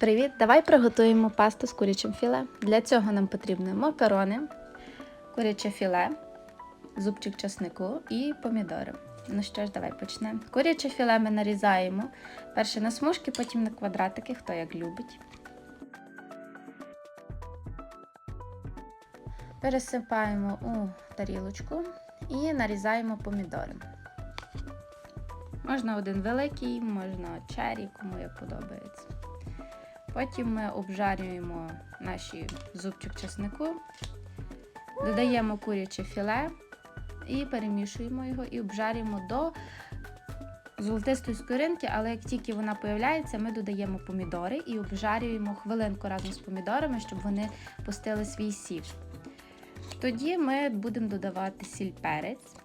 Привіт! Давай приготуємо пасту з курячим філе. Для цього нам потрібні макарони, куряче філе, зубчик часнику і помідори. Ну що ж, давай почнемо. Куряче філе ми нарізаємо перше на смужки, потім на квадратики, хто як любить. Пересипаємо у тарілочку і нарізаємо помідори. Можна один великий, можна чері, кому як подобається. Потім ми обжарюємо наші зубчик чеснику, додаємо куряче філе і перемішуємо його і обжарюємо до золотистої скоринки, але як тільки вона появляється, ми додаємо помідори і обжарюємо хвилинку разом з помідорами, щоб вони пустили свій сік. Тоді ми будемо додавати сіль перець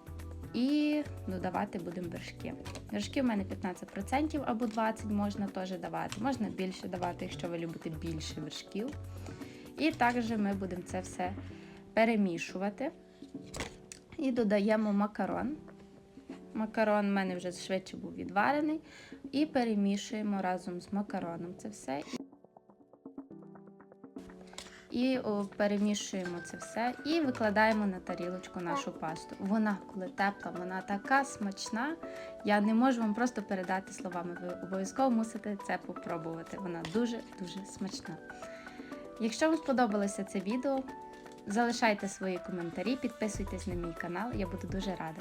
і додавати будемо вершки. Вершки в мене 15% або 20% можна теж давати. Можна більше давати, якщо ви любите більше вершків. І також ми будемо це все перемішувати. І додаємо макарон. Макарон в мене вже швидше був відварений. І перемішуємо разом з макароном це все. І перемішуємо це все і викладаємо на тарілочку нашу пасту. Вона, коли тепла, вона така смачна. Я не можу вам просто передати словами. Ви обов'язково мусите це попробувати. Вона дуже-дуже смачна. Якщо вам сподобалося це відео, залишайте свої коментарі, підписуйтесь на мій канал, я буду дуже рада.